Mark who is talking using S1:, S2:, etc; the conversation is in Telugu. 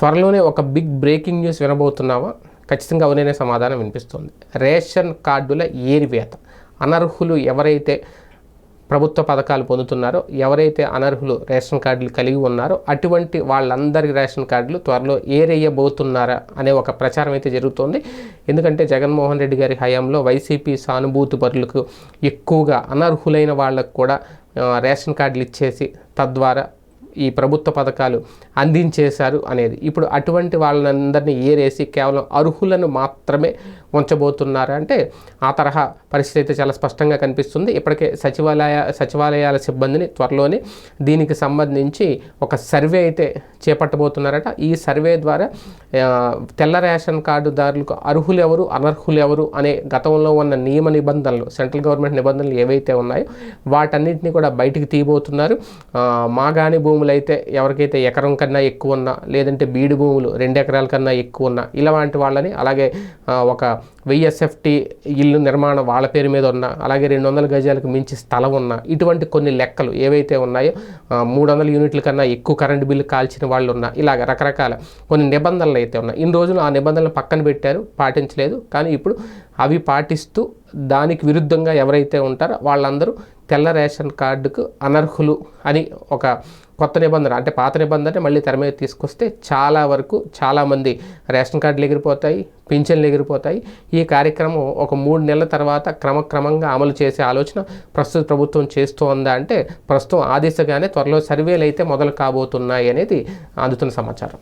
S1: త్వరలోనే ఒక బిగ్ బ్రేకింగ్ న్యూస్ వినబోతున్నావా? ఖచ్చితంగా అవుననే సమాధానం వినిపిస్తుంది. రేషన్ కార్డుల ఏరివేత. అనర్హులు ఎవరైతే ప్రభుత్వ పథకాలు పొందుతున్నారో ఎవరైతే అనర్హులు రేషన్ కార్డులు కలిగి ఉన్నారో అటువంటి వాళ్ళందరి రేషన్ కార్డులు త్వరలో ఏరేయబోతున్నారా అనే ఒక ప్రచారం అయితే జరుగుతోంది. ఎందుకంటే జగన్మోహన్ రెడ్డి గారి హయాంలో వైసీపీ సానుభూతి పరులకు ఎక్కువగా అనర్హులైన వాళ్ళకు కూడా రేషన్ కార్డులు ఇచ్చేసి తద్వారా ఈ ప్రభుత్వ పథకాలు అందించేశారు అనేది. ఇప్పుడు అటువంటి వాళ్ళందరినీ ఏరేసి కేవలం అర్హులను మాత్రమే ఉంచబోతున్నారు. అంటే ఆ తరహా పరిస్థితి అయితే చాలా స్పష్టంగా కనిపిస్తుంది. ఇప్పటికే సచివాలయ సచివాలయాల సిబ్బందిని త్వరలోనే దీనికి సంబంధించి ఒక సర్వే అయితే చేపట్టబోతున్నారట. ఈ సర్వే ద్వారా తెల్ల రేషన్ కార్డుదారులకు అర్హులు ఎవరు అనర్హులు ఎవరు అనే గతంలో ఉన్న నియమ నిబంధనలు సెంట్రల్ గవర్నమెంట్ నిబంధనలు ఏవైతే ఉన్నాయో వాటన్నిటిని కూడా బయటికి తీయబోతున్నారు. మాగాణి భూములు అయితే ఎవరికైతే ఎకరం కన్నా ఎక్కువ ఉన్నా లేదంటే బీడు భూములు రెండు ఎకరాల కన్నా ఎక్కువ ఉన్నా ఇలాంటి వాళ్ళని అలాగే ఒక వెయ్యి ఎస్ఎఫ్టీ ఇల్లు నిర్మాణం వాళ్ళ పేరు మీద ఉన్న అలాగే రెండు వందల గజాలకు మించి స్థలం ఉన్న ఇటువంటి కొన్ని లెక్కలు ఏవైతే ఉన్నాయో మూడు వందల యూనిట్ల కన్నా ఎక్కువ కరెంటు బిల్లు కాల్చిన వాళ్ళు ఉన్న ఇలాగ రకరకాల కొన్ని నిబంధనలు అయితే ఉన్నాయి. ఇన్ని రోజులు ఆ నిబంధనలు పక్కన పెట్టారు పాటించలేదు కానీ ఇప్పుడు అవి పాటిస్తూ దానికి విరుద్ధంగా ఎవరైతే ఉంటారో వాళ్ళందరూ తెల్ల రేషన్ కార్డుకు అనర్హులు అని ఒక కొత్త నిబంధన అంటే పాత నిబంధన మళ్ళీ తెర మీద తీసుకొస్తే చాలా వరకు చాలామంది రేషన్ కార్డులు ఎగిరిపోతాయి పింఛన్లు ఎగిరిపోతాయి. ఈ కార్యక్రమం ఒక మూడు నెలల తర్వాత క్రమక్రమంగా అమలు చేసే ఆలోచన ప్రస్తుత ప్రభుత్వం చేస్తోందా అంటే ప్రస్తుతం ఆ దిశగానే త్వరలో సర్వేలు అయితే మొదలు కాబోతున్నాయి అనేది అందుతున్న సమాచారం.